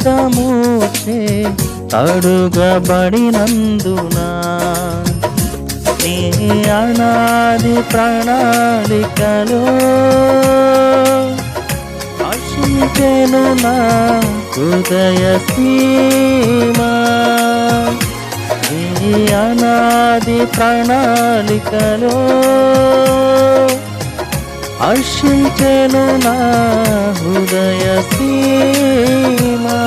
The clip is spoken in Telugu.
రక్తమూచే కడుగబడినందునా నీ అనాది ప్రణాళికలో ఆశించెను నా హృదయ సీమా. నీ అనాది ప్రణాళికలో హర్షించెను నా హృదయ సీమా.